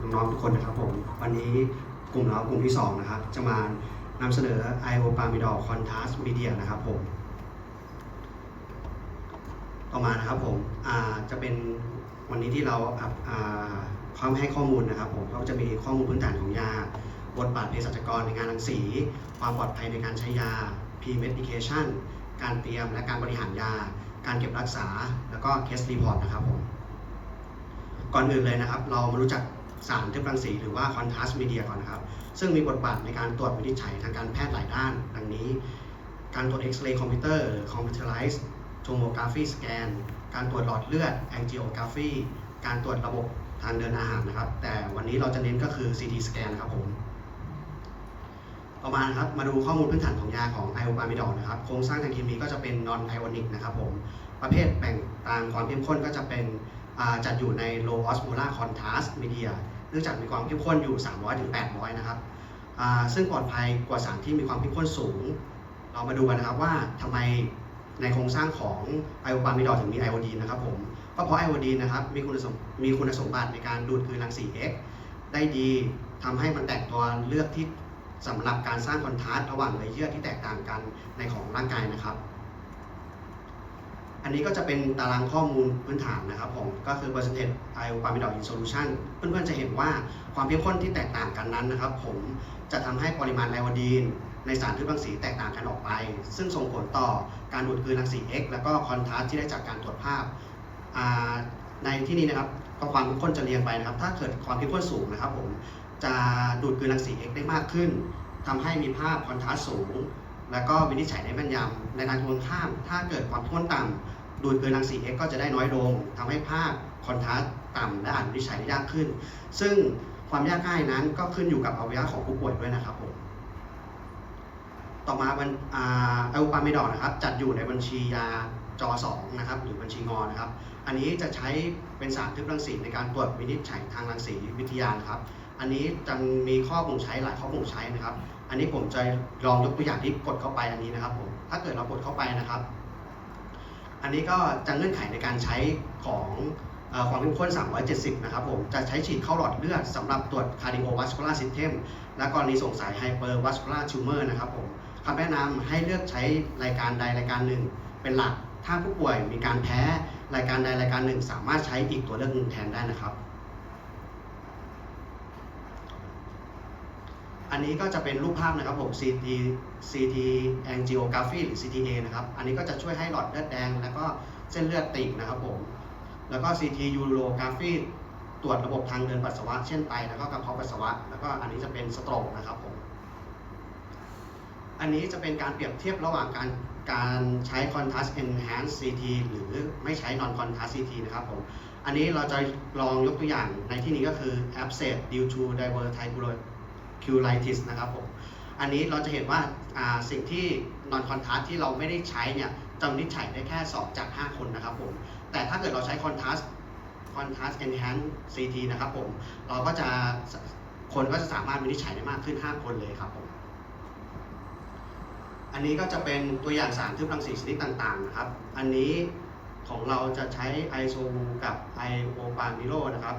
น้องๆทุกคนนะครับผมวันนี้กลุ่มเรากลุ่มที่ 2 นะครับ จะมานำเสนอ i o p a m i d o l Contrast Media นะครับผม ต่อมานะครับผมจะเป็นวันนี้ที่เราอัพอ่าความให้ข้อมูลนะครับผมก็จะมีข้อมูลพื้นฐานของยาบทบาทเภสัชกรในงานรังสี ความปลอดภัยในการใช้ยา P-medication การเตรียมและการบริหารยา การเก็บรักษา แล้วก็เคสรีพอร์ตนะครับผม ก่อนอื่นเลยนะครับ เรามารู้จัก สารทึบรังสีหรือว่า contrast media ก่อนนะครับ ซึ่งมีบทบาทในการตรวจวินิจฉัยทางการแพทย์หลายด้าน ดังนี้ การตรวจเอ็กซเรย์คอมพิวเตอร์ computerized tomography scan กนการตรวจหลอดเลือด angiography การตรวจระบบทางเดินอาหารนะครับ แต่วันนี้เราจะเน้นก็คือ CT scan นครับผมต่อมาครับมาดูข้อมูลพื้นฐานของยาของไอโอปามิดอลนะครับโครงสร้างทางเคมีก็จะเป็น non ionic นะครับผมประเภทแบ่งตามความเข้มข้นก็จะเป็น จัดอยู่ใน low osmolar contrast media เนื่องจากมีความเข้มข้นอยู่ 300ถึง800 นะครับซึ่งปลอดภัยกว่าสารที่มีความเข้มข้นสูง เรามาดูกันนะครับว่าทำไมในโครงสร้างของไอโอปามิดอลถึงมีไอโอดีนนะครับผมก็เพราะไอโอดีนนะครับมีคุณสมมีคุณสมบัติในการดูดกลืนรังสี X ได้ดีทำให้มันแตกตัวเลือกที่สำหรับการสร้างคอนทราสต์ระหว่างเนื้อเยื่อที่แตกต่างกันในของร่างกายนะครับ อันนี้ก็จะเป็นตารางข้อมูลพื้นฐานนะครับผมก็คือ percentage iopamidol in solution เพื่อนๆจะเห็นว่าความเข้มข้นที่แตกต่างกันนั้นนะครับ ผมจะทำให้ปริมาณไอโอดีนในสารทึบรังสีแตกต่างกันออกไป ซึ่งส่งผลต่อการดูดกลืนรังสี X แล้วก็คอนทราสต์ที่ได้จากการตรวจภาพในที่นี้นะครับก็ความเข้มข้นจะเรียงไปนะครับ ถ้าเกิดความเข้มข้นสูงนะครับ ผมจะดูดกลืนรังสี X ได้มากขึ้นทำให้มีภาพคอนทราสต์สูง แล้วก็วินิจฉัยได้แม่นยำในทางตรงข้าม ถ้าเกิดความเข้มข้นต่ำ ดูดกลืนรังสี X ก็จะได้น้อยลงทำให้ภาพคอนทราสต์ต่ำและอ่านวินิจฉัยได้ยากขึ้น ซึ่งความยากง่ายนั้นก็ขึ้นอยู่กับอวัยวะของผู้ป่วยด้วยนะครับผมต่อมาบัญอ่าไอโอปามิดอลนะครับจัดอยู่ในบัญชียาจอ2นะครับหรือบัญชีงอนะครับ อันนี้จะใช้เป็นสารทึบรังสีในการตรวจวินิจฉัยทางรังสีวิทยานะครับ อันนี้จะมีข้อบ่งใช้หลายข้อบ่งใช้นะครับ อันนี้ผมจะลองยกตัวอย่างที่กดเข้าไปอันนี้นะครับผมถ้าเกิดเรากดเข้าไปนะครับ อันนี้ก็จะเงื่อนไขในการใช้ของอความเข้มข้น 370 นะครับผม จะใช้ฉีดเข้าหลอดเลือดสำหรับตรวจ cardiovascular system และกรณีสงสัย hypervascular tumor นะครับผมคำแนะนำให้เลือกใช้รายการใดรายการหนึ่ง เป็นหลัก ถ้าผู้ป่วยมีการแพ้รายการใดรายการหนึ่ง สามารถใช้อีกตัวเลือกหนึ่งแทนได้นะครับ อันนี้ก็จะเป็นรูปภาพนะครับผม CT CT angiography หรือ CTA นะครับ อันนี้ก็จะช่วยให้หลอดเลือดแดง แล้วก็เส้นเลือดตีบนะครับผม แล้วก็ CT urography ตรวจระบบทางเดินปัสสาวะ เช่นไต แล้วก็กระเพาะปัสสาวะ แล้วก็อันนี้จะเป็นสโตรกนะครับผม อันนี้จะเป็นการเปรียบเทียบระหว่างการการใช้ contrast enhanced CT หรือไม่ใช้ non contrast CT นะครับผม อันนี้เราจะลองยกตัวอย่างในที่นี้ก็คือ abscess due to diverticulitis นะครับผมอันนี้เราจะเห็นว่าสิ่งที่ non contrast ที่เราไม่ได้ใช้เนี่ยจะวินิจฉัยได้แค่ 2 จาก 5 คนนะครับผมแต่ถ้าเกิดเราใช้ contrast contrast enhanced CT นะครับผมเราก็จะคนก็จะสามารถวินิจฉัยได้มากขึ้น 5 คนเลยครับผมอันนี้ก็จะเป็นตัวอย่างสารทึบรังสีชนิดต่างๆนะครับ อันนี้ของเราจะใช้ไอโซวูกับไอโอปามิโลนะครับ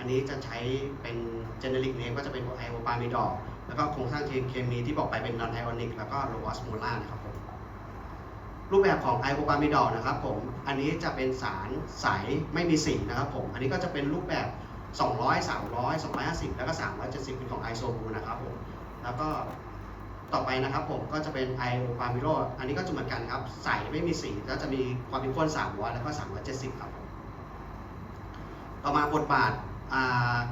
อันนี้จะใช้เป็น generic name ก็จะเป็นไอโอปามิดอลแล้วก็โครงสร้างเคมีที่บอกไปเป็น non ionic แล้วก็ low osmolar นะครับผมรูปแบบของไอโอปามิดอลนะครับผมอันนี้จะเป็นสารใสไม่มีสีนะครับผมอันนี้ก็จะเป็นรูปแบบ 200 300 250 แล้วก็ 370 เป็นของไอโซบูนะครับผมแล้วก็ต่อไปนะครับผมก็จะเป็นไอโอปามิโลอันนี้ก็จะเหมือนกันครับ ใสไม่มีสีแล้วจะมีความเป็นข้น300 แล้วก็ 370 ครับผมต่อมาบทบาท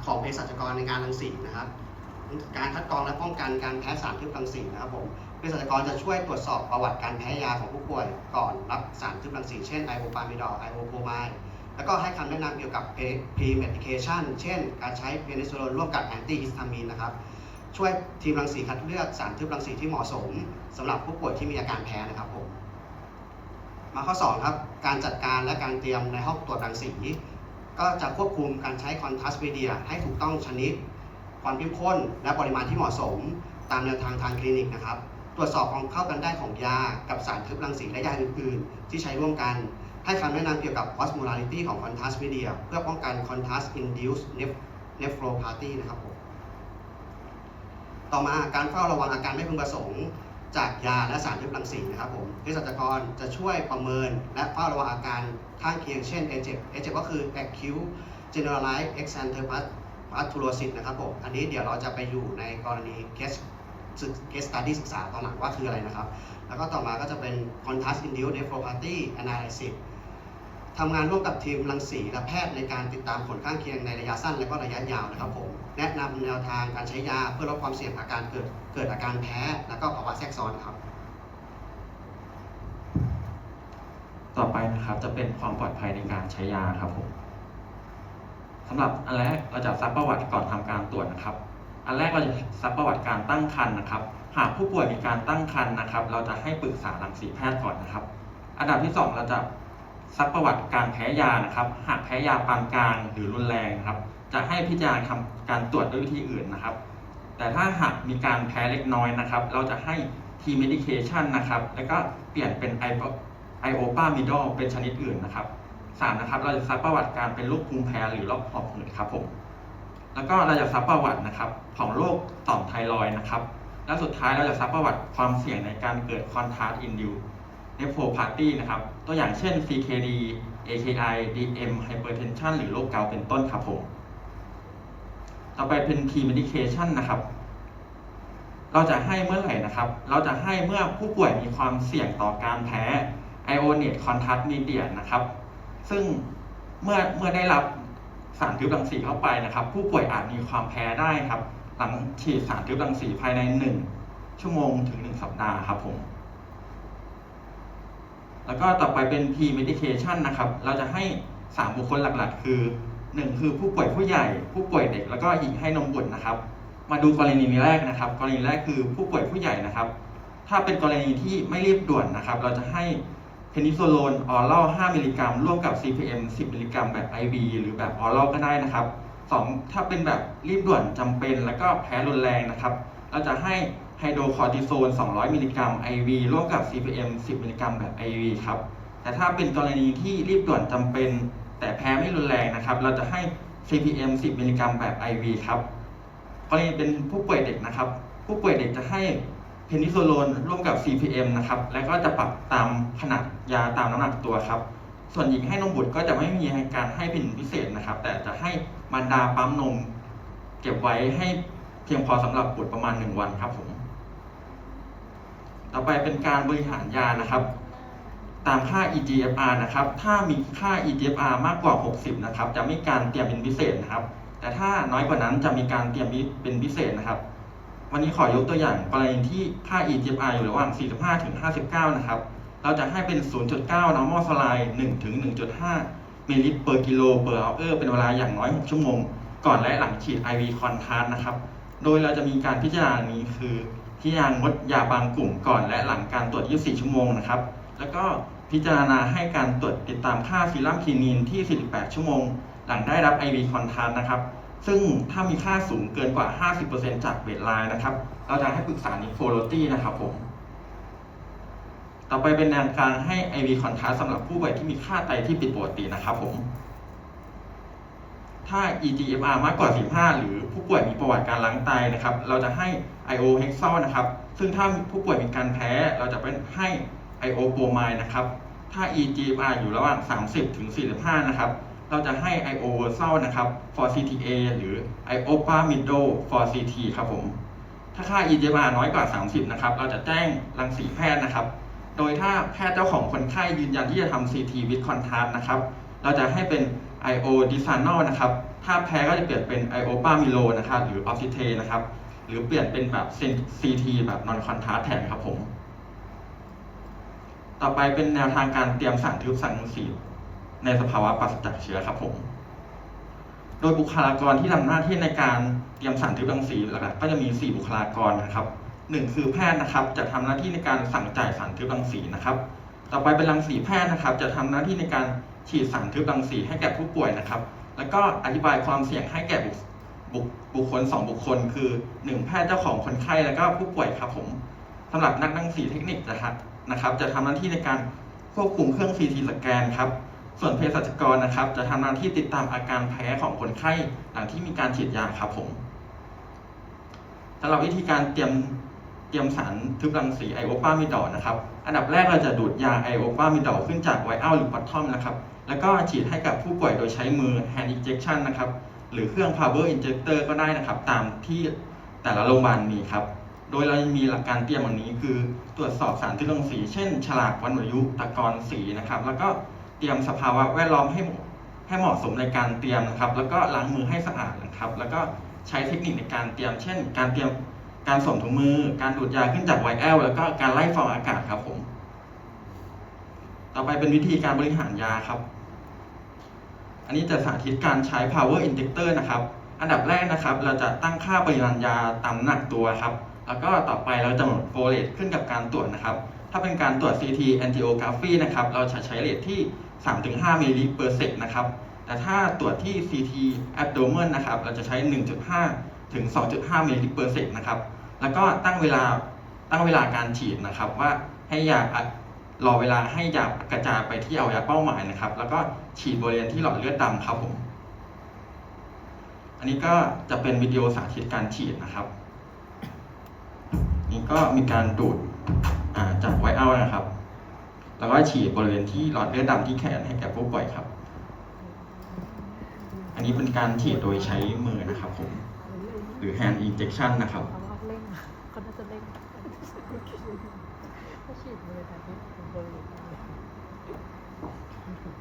ของเภสัชกรในการรังสีนะครับ การคัดกรองและป้องกันการแพ้สารทึบรังสีนะครับผมเภสัชกรจะช่วยตรวจสอบประวัติการแพ้ยาของผู้ป่วยก่อนรับสารทึบรังสีเช่นไอโอปามิดอลไอโอโพมายแล้วก็ให้คำแนะนำเกี่ยวกับ pre-medication เช่น การใช้เพนิซิลลินร่วมกับแอนตี้ฮิสตามีนนะครับ ช่วยทีมรังสีคัดเลือกสารทึบรังสีที่เหมาะสมสำหรับผู้ป่วยที่มีอาการแพ้นะครับผมมาข้อ 2 ครับ การจัดการและการเตรียมในห้องตรวจรังสี ก็จะควบคุมการใช้คอนทราสต์มีเดียให้ถูกต้องชนิด ความเข้มข้น และปริมาณที่เหมาะสม ตามแนวทางทางคลินิกนะครับ ตรวจสอบความเข้ากันได้ของยา กับสารทึบรังสีและยาอื่น ๆ ที่ใช้ร่วมกัน ให้คำแนะนำเกี่ยวกับ osmolarity ของ contrast media เพื่อป้องกัน contrast induced nephropathy นะครับผมต่อมาการเฝ้าระวังอาการไม่พึงประสงค์ จากยาและสารทึบรังสีนะครับผมเภสัชกรจะช่วยประเมินและเฝ้าระวังอาการข้างเคียงเช่นเอเจ็บเอเจ็บก็คือ acute generalized exantheopathy patholosis นะครับผม อันนี้เดี๋ยวเราจะไปอยู่ในกรณี case ศึก case study ศึกษาตอนหลังว่าคืออะไรนะครับ แล้วก็ต่อมาก็จะเป็น contrast induced nephropathy analysis ทำงานร่วมกับทีมรังสีและแพทย์ในการติดตามผลข้างเคียงในระยะสั้นและก็ระยะยาวนะครับผมแนะนำแนวทางการใช้ยาเพื่อลดความเสี่ยงอาการเกิดเกิดอาการแพ้และก็ภาวะแทรกซ้อนครับ ต่อไปนะครับจะเป็นความปลอดภัยในการใช้ยาครับผมสำหรับอันแรกเราจะซักประวัติก่อนทำการตรวจนะครับ อันแรกเราจะซักประวัติการตั้งครรภ์นะครับ หากผู้ป่วยมีการตั้งครรภ์นะครับ เราจะให้ปรึกษารังสีแพทย์ก่อนนะครับ อันดับที่สองเราจะ ซักประวัติการแพ้ยานะครับ หากแพ้ยาปานกลางหรือรุนแรงนะครับ จะให้พิจารณาทำการตรวจด้วยวิธีอื่นนะครับ แต่ถ้าหากมีการแพ้เล็กน้อยนะครับ เราจะให้ทีเมดิเคชันนะครับ แล้วก็เปลี่ยนเป็นไอไอโอปามิดอลเป็นชนิดอื่นนะครับสามนะครับ เราจะซักประวัติการเป็นโรคภูมิแพ้หรือโรคหอบหืดครับผม แล้วก็เราจะซักประวัตินะครับของโรคต่อมไทรอยนะครับ และสุดท้ายเราจะซักประวัติความเสี่ยงในการเกิดคอนทราสต์อินดิว เนฟโฟพาร์ตี้นะครับ ตัวอย่างเช่น CKD AKI DM hypertension หรือโรคเกาต์เป็นต้นครับผม ต่อไปเป็น P medication นะครับ เราจะให้เมื่อไหร่นะครับ เราจะให้เมื่อผู้ป่วยมีความเสี่ยงต่อการแพ้ ionate contact media นะครับ ซึ่งเมื่อเมื่อได้รับสารทึบรังสีเข้าไปนะครับ ผู้ป่วยอาจมีความแพ้ได้ครับ หลังฉีดสารทึบรังสีภายใน 1 ชั่วโมงถึง 1 สัปดาห์ครับผม แล้วก็ต่อไปเป็น P medication นะครับ เราจะให้ 3 บุคคลหลักๆ คือ 1 คือผู้ป่วยผู้ใหญ่ ผู้ป่วยเด็ก แล้วก็หญิงให้นมบุตรนะครับ มาดูกรณีแรกนะครับ กรณีแรกคือผู้ป่วยผู้ใหญ่นะครับ ถ้าเป็นกรณีที่ไม่รีบด่วนนะครับ เราจะให้เพนิโซโลนออรัล5มิลลิกรัมร่วมกับ CPM 10 มิลลิกรัมแบบ IV หรือแบบออรัลก็ได้นะครับ 2 ถ้าเป็นแบบรีบด่วนจำเป็น แล้วก็แพ้รุนแรงนะครับ เราจะให้ ไฮโดรคอร์ติโซน 200 มิลลิกรัม IV ร่วมกับ CPM 10 มิลลิกรัมแบบ IV ครับ แต่ถ้าเป็นกรณีที่รีบด่วนจำเป็น แต่แพ้ไม่รุนแรงนะครับ เราจะให้ CPM 10 มิลลิกรัมแบบ IV ครับ กรณีเป็นผู้ป่วยเด็กนะครับ ผู้ป่วยเด็กจะให้เพนิโซโลนร่วมกับ CPM นะครับ แล้วก็จะปรับตามขนาดยาตามน้ำหนักตัวครับ ส่วนหญิงให้นมบุตรก็จะไม่มีการให้เป็นพิเศษนะครับ แต่จะให้มารดาปั๊มนม เก็บไว้ให้เพียงพอสำหรับบุตรประมาณ 1 วันครับผม ต่อไปเป็นการบริหารยานะครับ ตามค่า EGFR นะครับ ถ้ามีค่า EGFR มากกว่า 60 นะครับ จะไม่การเตรียมเป็นพิเศษนะครับ แต่ถ้าน้อยกว่านั้นจะมีการเตรียมเป็นพิเศษนะครับ วันนี้ขอยกตัวอย่างกรณีที่ค่า EGFR อยู่ระหว่าง 45 ถึง 59 นะครับ เราจะให้เป็น 0.9 normal saline 1 ถึง 1.5มิลลิลิตร per กิโล per hour เป็นเวลาอย่างน้อย 6 ชั่วโมง ก่อนและหลังฉีด IV contrast นะครับ โดยเราจะมีการพิจารณานี้คือ พิจารณางดยาบางกลุ่มก่อนและหลังการตรวจ 24 ชั่วโมงนะครับ แล้วก็พิจารณาให้การตรวจติดตามค่าซีรัมคีนีนที่ 48 ชั่วโมง หลังได้รับ IV contrast นะครับ ซึ่งถ้ามีค่าสูงเกินกว่า 50%จากเบสไลน์นะครับ เราจะให้ปรึกษานิโฟโลตี้นะครับผม ต่อไปเป็นแนวการให้ IV contrast สำหรับผู้ป่วยที่มีค่าไตที่ผิดปกตินะครับผม ถ้า eGFR มากกว่า15หรือผู้ป่วยมีประวัติการล้างไตนะครับ เราจะให้ IO Hexal นะครับ ซึ่งถ้าผู้ป่วยมีการแพ้ เราจะเป็นให้ IO p r o m i d e นะครับ ถ้า eGFR อยู่ระหว่าง 30 ถึง 45 นะครับ เราจะให้ IO Versal นะครับ for CTA หรือ IO p a m i d o for CT ครับผม ถ้าค่า eGFR น้อยกว่า 30 นะครับ เราจะแจ้งรังสีแพทย์นะครับ โดยถ้าแพทย์เจ้าของคนไข้ยืนยันที่จะทำ CT with contrast นะครับ เราจะให้เป็น IO d i s a n o l นะครับ ถ้าแพ้ก็จะเปลี่ยนเป็น IO p a m i l o นะครับ หรือ Oxytase นะครับ หรือเปลี่ยนเป็นแบบ CT แบบ non contrast แทนครับผม ต่อไปเป็นแนวทางการเตรียมสารทึบสังสีในสภาวะปราศจากเชื้อครับผม โดยบุคลากรที่ทำหน้าที่ในการเตรียมสารทึบรังสีหลักๆก็จะมี 4 บุคลากรนะครับ 1 คือแพทย์นะครับ จะทำหน้าที่ในการสั่งจ่ายสารทึบรังสีนะครับ ต่อไปเป็นรังสีแพทย์นะครับ จะทำหน้าที่ในการฉีดสารทึบรังสีให้แก่ผู้ป่วยนะครับ แล้วก็อธิบายความเสี่ยงให้แก่บุคบุคบุคคล 2 บุคคล คือ 1 แพทย์เจ้าของคนไข้แล้วก็ผู้ป่วยครับผมสำหรับนักรังสีเทคนิคนะครับนะครับ จะทำหน้าที่ในการควบคุมเครื่อง CT สแกนครับส่วนเภสัชกรนะครับ จะทำหน้าที่ติดตามอาการแพ้ของคนไข้หลังที่มีการฉีดยาครับผมสำหรับวิธีการเตรียม เตรียมสารทึบรังสีไอโอปามิดอลนะครับ อันดับแรกเราจะดูดยาไอโอปามิดอลขึ้นจากไวอัลหรือบัตทอมนะครับ แล้วก็ฉีดให้กับผู้ป่วยโดยใช้มือ hand injection นะครับ หรือเครื่อง power injector ก็ได้นะครับ ตามที่แต่ละโรงพยาบาลมีครับ โดยเรามีหลักการเตรียมอย่างนี้คือ ตรวจสอบสารทึบรังสี เช่น ฉลากวันอายุตะกอนสีนะครับ แล้วก็เตรียมสภาวะแวดล้อมให้ให้เหมาะสมในการเตรียมนะครับ แล้วก็ล้างมือให้สะอาดนะครับ แล้วก็ใช้เทคนิคในการเตรียม เช่น การเตรียม การสวมถุงมือ การดูดยาขึ้นจากไวแอลแล้วก็การไล่ฟองอากาศครับผม ต่อไปเป็นวิธีการบริหารยาครับ อันนี้จะสาธิตการใช้ power injector นะครับ อันดับแรกนะครับ เราจะตั้งค่าปริมาณยาตามน้ำหนักตัวครับ แล้วก็ต่อไปเราจะหมดโฟเลตขึ้นกับการตรวจนะครับ ถ้าเป็นการตรวจ CT angiography นะครับ เราจะใช้เรทที่ 3-5มิลลิเปอร์เซกนะครับ แต่ถ้าตรวจที่ CT abdomen นะครับ เราจะใช้ 1.5ถึง 2.5มิลลิลิตรเปอร์เซกนะครับ แล้วก็ตั้งเวลาตั้งเวลาการฉีดนะครับว่าให้ยารอเวลาให้ยากระจายไปที่อวัยวะเป้าหมายนะครับ แล้วก็ฉีดบริเวณที่หลอดเลือดดำครับผม อันนี้ก็จะเป็นวิดีโอสาธิตการฉีดนะครับ นี่ก็มีการดูดจากไวอัลนะครับ แล้วก็ฉีดบริเวณที่หลอดเลือดดำที่แขนให้แก่ผู้ป่วยครับ อันนี้เป็นการฉีดโดยใช้มือนะครับผม หรือ hand injection นะครับ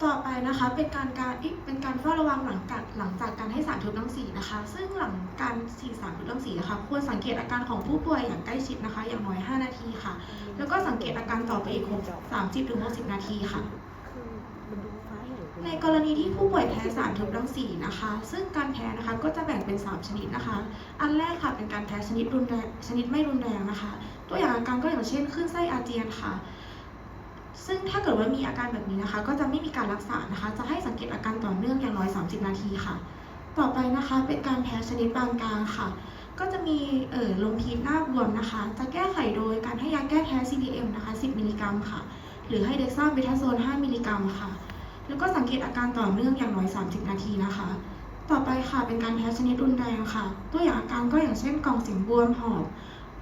ต่อไปนะคะเป็นการการเป็นการเฝ้าระวังหลังจากหลังจากการให้สารทึบรังสีนะคะ ซึ่งหลังการฉีดสารทึบรังสีนะคะควรสังเกตอาการของผู้ป่วยอย่างใกล้ชิดนะคะ อย่างน้อย 5 นาทีค่ะ แล้วก็สังเกตอาการต่อไปอีก6 30ถึง60 นาทีค่ะ คือมันดูฟ้าเหว ในกรณีที่ผู้ป่วยแพ้สารทึบรังสีนะคะ ซึ่งการแพ้นะคะก็จะแบ่งเป็น 3 ชนิดนะคะ อันแรกค่ะเป็นการแพ้ชนิดรุนแรงชนิดไม่รุนแรงนะคะ ตัวอย่างอาการก็อย่างเช่นคลื่นไส้อาเจียนค่ะ ซึ่งถ้าเกิดว่ามีอาการแบบนี้นะคะ ก็จะไม่มีการรักษานะคะ จะให้สังเกตอาการต่อเนื่องอย่างน้อย 30 นาทีค่ะ ต่อไปนะคะเป็นการแพ้ชนิดปานกลางค่ะ ก็จะมีเอ่อลมพิษหน้าบวมนะคะ จะแก้ไขโดยการให้ยาแก้แพ้ CPM นะคะ 10 มิลลิกรัมค่ะ หรือให้เด็กซ่าเบทาโซน 5 มิลลิกรัมค่ะ แล้วก็สังเกตอาการต่อเนื่องอย่างน้อย 30 นาทีนะคะ ต่อไปค่ะเป็นการแพ้ชนิดรุนแรงค่ะ ตัวอย่างอาการก็อย่างเช่นกล่องเสียงบวมหอบ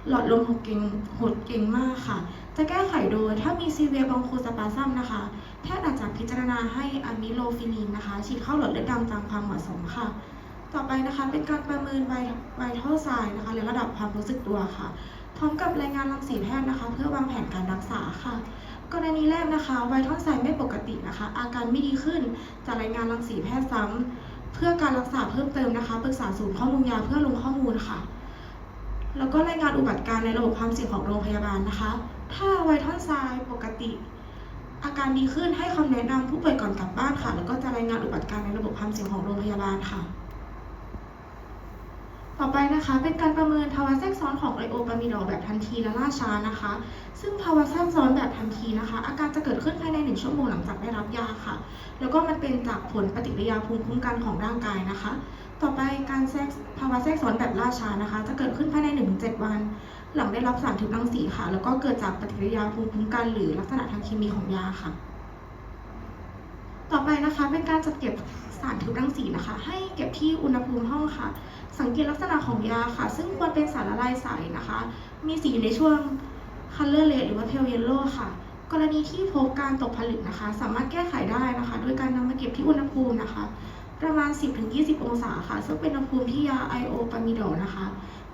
หลอดลมหดเก่งหดเก่งมากค่ะ จะแก้ไขโดยถ้ามีซีเวียบองโคสปาซัมนะคะ แพทย์อาจจะพิจารณาให้อะมิโลฟินินนะคะ ฉีดเข้าหลอดเลือดดำตามความเหมาะสมค่ะ ต่อไปนะคะเป็นการประเมินไวไวทัลไซน์นะคะหรือระดับความรู้สึกตัวค่ะ พร้อมกับรายงานรังสีแพทย์นะคะ เพื่อวางแผนการรักษาค่ะ กรณีแรกนะคะไวทัลไซน์ไม่ปกตินะคะ อาการไม่ดีขึ้นจะรายงานรังสีแพทย์ซ้ำเพื่อการรักษาเพิ่มเติมนะคะปรึกษาศูนย์ข้อมูลยาเพื่อลงข้อมูลค่ะ แล้วก็รายงานอุบัติการณ์ในระบบความเสี่ยงของโรงพยาบาลนะคะ ถ้าไวทัลไซน์ปกติ อาการดีขึ้นให้คำแนะนำผู้ป่วยก่อนกลับบ้านค่ะ แล้วก็จะรายงานอุบัติการณ์ในระบบความเสี่ยงของโรงพยาบาลค่ะ ต่อไปนะคะเป็นการประเมินภาวะแทรกซ้อนของไอโอปามิดอลแบบทันทีและล่าช้านะคะ ซึ่งภาวะแทรกซ้อนแบบทันทีนะคะ อาการจะเกิดขึ้นภายในหนึ่งชั่วโมงหลังจากได้รับยาค่ะ แล้วก็มันเป็นจากผลปฏิกิริยาภูมิคุ้มกันของร่างกายนะคะ ต่อไปการแทรกภาวะแทรกซ้อนแบบล่าช้านะคะ จะเกิดขึ้นภายใน 1-7 วัน หลังได้รับสารทึบรังสีค่ะ แล้วก็เกิดจากปฏิกิริยาภูมิคุ้มกันหรือลักษณะทางเคมีของยาค่ะ ต่อไปนะคะเป็นการจัดเก็บสารทึบรังสีนะคะ ให้เก็บที่อุณหภูมิห้องค่ะ สังเกตลักษณะของยาค่ะ ซึ่งควรเป็นสารละลายใสนะคะ มีสีอยู่ในช่วง color red หรือว่า pale yellow ค่ะ กรณีที่พบการตกผลึกนะคะ สามารถแก้ไขได้นะคะ โดยการนำมาเก็บที่อุณหภูมินะคะ ประมาณ 10-20 องศาค่ะ ซึ่งเป็นอุณหภูมิที่ยาไอโอปามิดลนะคะ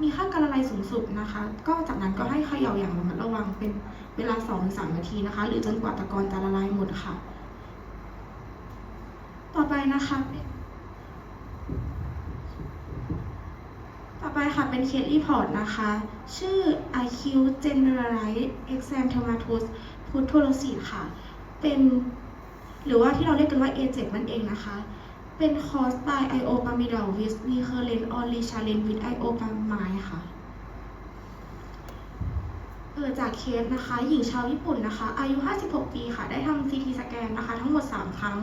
มีค่าการละลายสูงสุดนะคะ ก็จากนั้นก็ให้เขย่าอย่างระมัดระวังเป็นเวลา 2-3 นาทีนะคะ หรือจนกว่าตะกอนจะละลายหมดค่ะ ต่อไปนะคะ ต่อไปค่ะเป็นเคสรีพอร์ตนะคะ ชื่อ IQ Generalized Exanthematus pustulosis ค่ะ เป็นหรือว่าที่เราเรียกกันว่า A7 นั่นเองนะคะ เป็น caused by iopamidol with recurrent or recurrent with IO p a m i d ค่ะเออจากเคสนะคะ หญิงชาวญี่ปุ่นนะคะ อายุ 56 ปีค่ะ ได้ทำ CT สแกนนะคะ ทั้งหมด 3 ครั้ง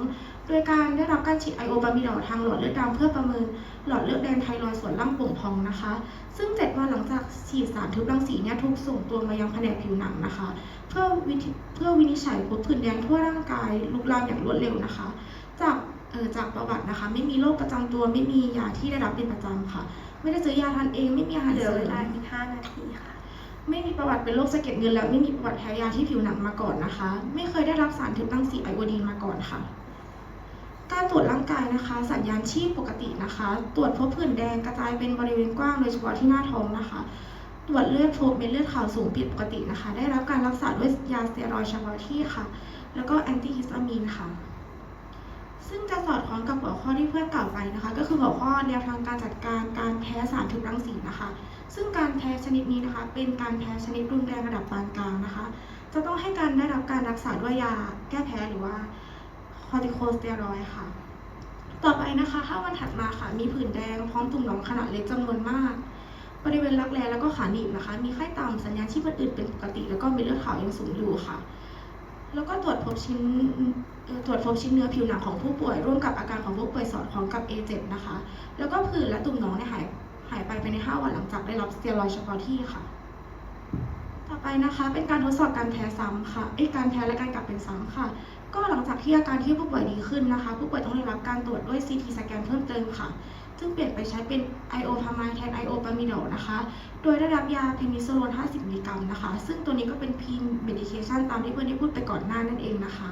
โดยการได้รับการฉีดไอโอบามิดอลทางหลอดเลือดดำเพื่อประเมินหลอดเลือดแดงไทรอยด์ส่วนล่างโป่งพองนะคะ ซึ่ง 7 วันหลังจากฉีดสารทึบรังสีเนี่ยถูกส่งตัวมายังแผนกผิวหนังนะคะ เพื่อวินิเพื่อวินิจฉัยพบผื่นแดงทั่วร่างกายลุกลามอย่างรวดเร็วนะคะ จากเอ่อจากประวัตินะคะ ไม่มีโรคประจำตัวไม่มียาที่ได้รับเป็นประจำค่ะ ไม่ได้ซื้อยาทานเองไม่มีอาหารเหลืเสอริเวมลาอีก5นาทีค่ะไม่มีประวัติเป็นโรคสะเก็ดเงินแล้วไม่มีประวัติแพ้ยาที่ผิวหนังมาก่อนนะคะ ไม่เคยได้รับสารทึบรังสีไอโอดีนมาก่อนค่ะ การตรวจร่างกายนะคะ สัญญาณชีพปกตินะคะ ตรวจพบผื่นแดงกระจายเป็นบริเวณกว้างโดยเฉพาะที่หน้าท้องนะคะ ตรวจเลือดพบเม็ดเลือดขาวสูงผิดปกตินะคะ ได้รับการรักษาด้วยยาสเตียรอยด์เฉพาะที่ค่ะ แล้วก็แอนติฮิสตามีนค่ะ ซึ่งจะสอดคล้องกับหัวข้อที่เพื่อนกล่าวไปนะคะ ก็คือหัวข้อแนวทางการจัดการการแพ้สารทึบรังสีนะคะ ซึ่งการแพ้ชนิดนี้นะคะ เป็นการแพ้ชนิดรุนแรงระดับปานกลางนะคะ จะต้องให้การได้รับการรักษาด้วยยาแก้แพ้หรือว่า คอร์ติโคสเตียรอยค่ะ ต่อไปนะคะถ้าวันถัดมาค่ะ มีผื่นแดงพร้อมตุ่มหนองขนาดเล็กจำนวนมาก บริเวณรักแร้แล้วก็ขาหนีบนะคะ มีไข้ต่ำสัญญาณชีพอื่นเป็นปกติ แล้วก็มีเลือดขาวยังสูงอยู่ค่ะ แล้วก็ตรวจพบชิ้นตรวจพบชิ้นเนื้อผิวหนังของผู้ป่วย ร่วมกับอาการของผู้ป่วยสอดคล้องกับ A7 นะคะ แล้วก็ผื่นและตุ่มหนองเนี่ยหายหายไปภายใน 5 วันหลังจากได้รับสเตียรอยเฉพาะที่ค่ะ ต่อไปนะคะเป็นการทดสอบการแพ้ซ้ำค่ะเอ้ยการแพ้และการกลับเป็นซ้ำค่ะ ก็หลังจากที่อาการที่ผู้ป่วยดีขึ้นนะคะ ผู้ป่วยต้องได้รับการตรวจด้วย CT สแกนเพิ่มเติมค่ะ ซึ่งเปลี่ยนไปใช้เป็น IO พามายแทน IO ปามิโดนะคะ โดยได้รับยาเพนิซิลลิน 50 มิลลิกรัมนะคะ ซึ่งตัวนี้ก็เป็นพีเมดิเคชันตามที่เพื่อนได้พูดไปก่อนหน้านั่นเองนะคะ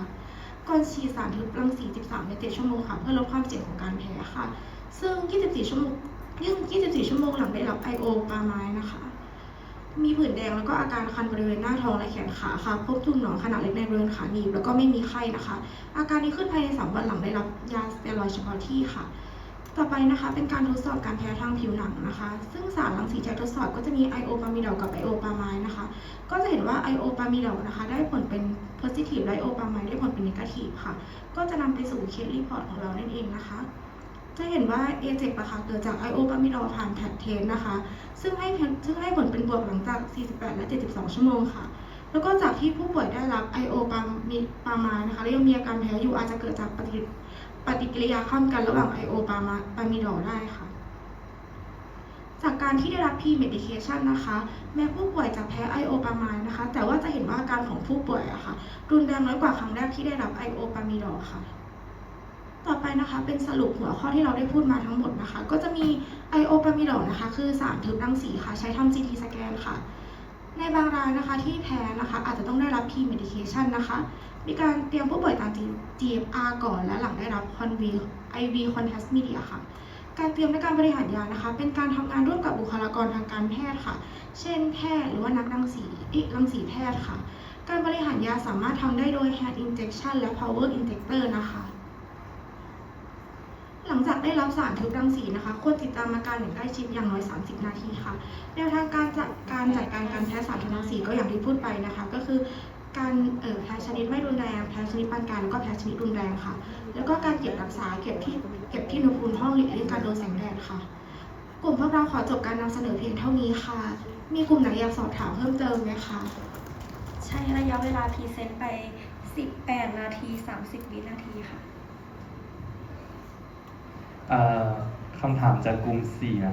ก่อนฉีดสารทึบรังสี 13ใน7ชั่วโมงค่ะ เพื่อลดความเสี่ยงของการแพ้ค่ะ ซึ่ง 24 ชั่วโมงยิ่ง24 ชั่วโมงหลังได้รับ IO ปาไม้นะคะ มีผื่นแดงแล้วก็อาการคันบริเวณหน้าท้องและแขนขาค่ะ พบตุ่มหนองขนาดเล็กในบริเวณขาหนีบแล้วก็ไม่มีไข้นะคะ อาการนี้ขึ้นภายใน 3 วันหลังได้รับยาสเตียรอยเฉพาะที่ค่ะ ต่อไปนะคะเป็นการทดสอบการแพ้ทางผิวหนังนะคะ ซึ่งสารรังสีจากทดสอบก็จะมีไอโอปามิดอลกับไอโอปาไมด์นะคะ ก็จะเห็นว่าไอโอปามิดอลนะคะ ได้ผลเป็น positive และไอโอปาไมด์ได้ผลเป็น negative ค่ะ ก็จะนำไปสู่เคสรีพอร์ตของเรานั่นเองนะคะ จะเห็นว่า A7 นะคะเกิดจากไอโอปามิดอลผ่านแพทเทนนะคะ ซึ่งให้ผลซึ่งให้ผลเป็นบวกหลังจาก 48 และ 72 ชั่วโมงค่ะ แล้วก็จากที่ผู้ป่วยได้รับไอโอปามิปามด์นะคะและยังมีอาการแพ้อยู่อาจจะเกิดจากปฏิปฏิกิริยาข้ามกันระหว่างไอโอปามาปามิดอลได้ค่ะจากการที่ได้รับ P medication นะคะ แม้ผู้ป่วยจะแพ้ไอโอปาไมด์นะคะ แต่ว่าจะเห็นว่าอาการของผู้ป่วยอะค่ะรุนแรงน้อยกว่าครั้งแรกที่ได้รับไอโอปามิดอลค่ะ ต่อไปนะคะเป็นสรุปหัวข้อที่เราได้พูดมาทั้งหมดนะคะ ก็จะมีไอโอปามิดอลนะคะ คือสารทึบรังสีค่ะ ใช้ทำ CT สแกนค่ะ ในบางรายนะคะที่แพ้นะคะ อาจจะต้องได้รับ P medication นะคะ มีการเตรียมผู้ป่วยตาม GFR ก่อนและหลังได้รับ Conv IV Contrast Media ค่ะ การเตรียมและการบริหารยานะคะ เป็นการทำงานร่วมกับบุคลากรทางการแพทย์ค่ะ เช่น แพทย์หรือว่านักรังสีอ๊ะรังสีแพทย์ค่ะ การบริหารยาสามารถทำได้โดย hand injection และ power injector นะคะ หลังจากได้รับสารทึบรังสีนะคะควรติดตามอาการอย่างใกล้ชิดอย่างน้อย 30 นาทีค่ะแนวทางการจัดการจัดการการแพ้สารทึบรังสีก็อย่างที่พูดไปนะคะ ก็คือการเอ่อแพ้ชนิดไม่รุนแรงแพ้ชนิดปานกลางแล้วก็แพ้ชนิดรุนแรงค่ะ แล้วก็การเก็บรักษาเก็บที่เก็บที่อุณหภูมิห้องหลีกเลี่ยงการโดนแสงแดดค่ะ กลุ่มพวกเราขอจบการนำเสนอเพียงเท่านี้ค่ะ มีกลุ่มไหนอยากสอบถามเพิ่มเติมไหมคะ ใช้ระยะเวลาพรีเซนต์ไป 18 นาที 30 วินาทีค่ะ คำถามจากกลุ่มสี่นะ